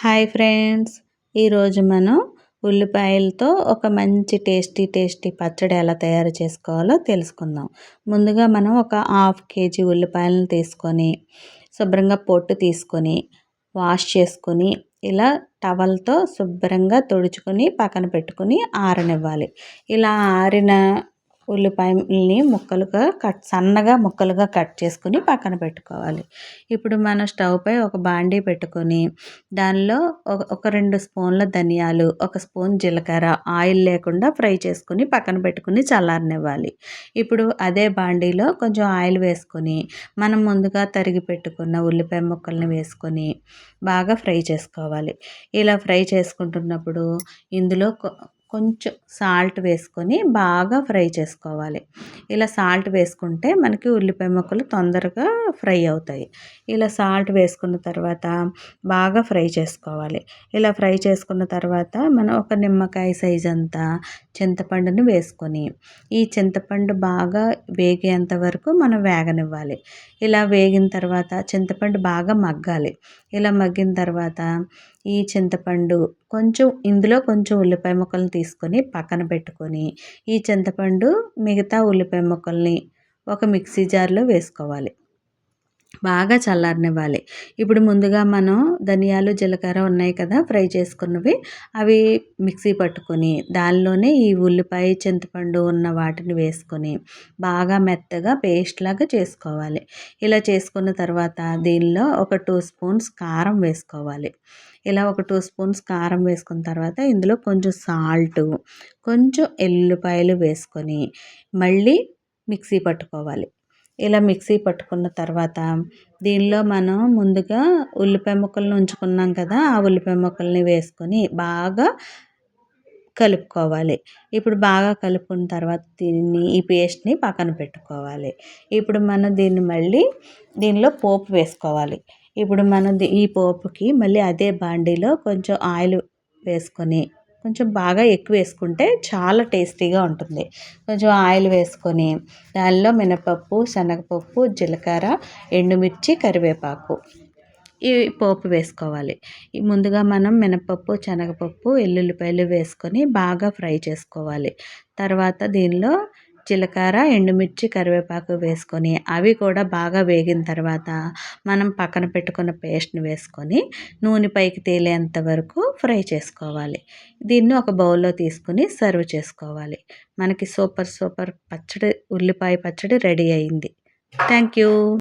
Hi friends. ఈరోజు మనం ఉల్లిపాయలతో ఒక మంచి టేస్టీ టేస్టీ పచ్చడి ఎలా తయారు చేసుకోవాలో తెలుసుకుందాం. ముందుగా మనం ఒక హాఫ్ కేజీ ఉల్లిపాయలను తీసుకొని శుభ్రంగా పొట్టు తీసుకొని వాష్ చేసుకొని ఇలా టవల్తో శుభ్రంగా తుడుచుకొని పక్కన పెట్టుకొని ఆరనివ్వాలి. ఇలా ఆరిన ఉల్లిపాయల్ని ముక్కలుగా కట్ సన్నగా ముక్కలుగా కట్ చేసుకుని పక్కన పెట్టుకోవాలి. ఇప్పుడు మన స్టవ్ పై ఒక బాండీ పెట్టుకొని దానిలో ఒక రెండు స్పూన్ల ధనియాలు ఒక స్పూన్ జీలకర్ర ఆయిల్ లేకుండా ఫ్రై చేసుకుని పక్కన పెట్టుకుని చల్లారనివ్వాలి. ఇప్పుడు అదే బాండీలో కొంచెం ఆయిల్ వేసుకొని మనం ముందుగా తరిగి పెట్టుకున్న ఉల్లిపాయ ముక్కల్ని వేసుకొని బాగా ఫ్రై చేసుకోవాలి. ఇలా ఫ్రై చేసుకుంటున్నప్పుడు ఇందులో కొంచెం సాల్ట్ వేసుకొని బాగా ఫ్రై చేసుకోవాలి. ఇలా సాల్ట్ వేసుకుంటే మనకి ఉల్లిపాయ ముక్కలు తొందరగా ఫ్రై అవుతాయి. ఇలా సాల్ట్ వేసుకున్న తర్వాత బాగా ఫ్రై చేసుకోవాలి. ఇలా ఫ్రై చేసుకున్న తర్వాత మనం ఒక నిమ్మకాయ సైజ్ అంతా చింతపండుని వేసుకొని ఈ చింతపండు బాగా వేగేంత వరకు మనం వేగనివ్వాలి. ఇలా వేగిన తర్వాత చింతపండు బాగా మగ్గాలి. ఇలా మగ్గిన తర్వాత ఈ చింతపండు కొంచెం ఇందులో కొంచెం ఉల్లిపాయ ముక్కలను తీసుకొని పక్కన పెట్టుకొని ఈ చింతపండు మిగతా ఉల్లిపాయ ముక్కల్ని ఒక మిక్సీ జార్లో వేసుకోవాలి. బాగా చల్లారనివ్వాలి. ఇప్పుడు ముందుగా మనం ధనియాలు జీలకర్ర ఉన్నాయి కదా ఫ్రై చేసుకున్నవి. అవి మిక్సీ పట్టుకొని దానిలోనే ఈ ఉల్లిపాయ చింతపండు ఉన్న వాటిని వేసుకొని బాగా మెత్తగా పేస్ట్ లాగా చేసుకోవాలి. ఇలా చేసుకున్న తర్వాత దీనిలో ఒక టూ స్పూన్స్ కారం వేసుకోవాలి. ఇలా ఒక టూ స్పూన్స్ కారం వేసుకున్న తర్వాత ఇందులో కొంచెం సాల్ట్ కొంచెం ఎల్లుపాయలు వేసుకొని మళ్ళీ మిక్సీ పట్టుకోవాలి. ఇలా మిక్సీ పట్టుకున్న తర్వాత దీనిలో మనం ముందుగా ఉల్లిపాయ ముక్కలను ఉంచుకున్నాం కదా ఆ ఉల్లిపాయ ముక్కల్ని వేసుకొని బాగా కలుపుకోవాలి. ఇప్పుడు బాగా కలుపుకున్న తర్వాత దీన్ని ఈ పేస్ట్ని పక్కన పెట్టుకోవాలి. ఇప్పుడు మనం దీన్ని మళ్ళీ దీనిలో పోపు వేసుకోవాలి. ఇప్పుడు మనం ఈ పోపుకి మళ్ళీ అదే బాండీలో కొంచెం ఆయిల్ వేసుకొని కొంచెం బాగా ఎక్కువ వేసుకుంటే చాలా టేస్టీగా ఉంటుంది. కొంచెం ఆయిల్ వేసుకొని దానిలో మినపప్పు శనగపప్పు జీలకర్ర ఎండుమిర్చి కరివేపాకు ఈ పోపు వేసుకోవాలి. ముందుగా మనం మినపప్పు శనగపప్పు ఎల్లుల్లిపాయలు వేసుకొని బాగా ఫ్రై చేసుకోవాలి. తర్వాత దీనిలో జీలకర్ర ఎండుమిర్చి కరివేపాకు వేసుకొని అవి కూడా బాగా వేగిన తర్వాత మనం పక్కన పెట్టుకున్న పేస్ట్ని వేసుకొని నూనె పైకి తేలేంత వరకు ఫ్రై చేసుకోవాలి. దీన్ని ఒక బౌల్లో తీసుకుని సర్వ్ చేసుకోవాలి. మనకి సూపర్ సూపర్ పచ్చడి ఉల్లిపాయ పచ్చడి రెడీ అయింది. Thank you.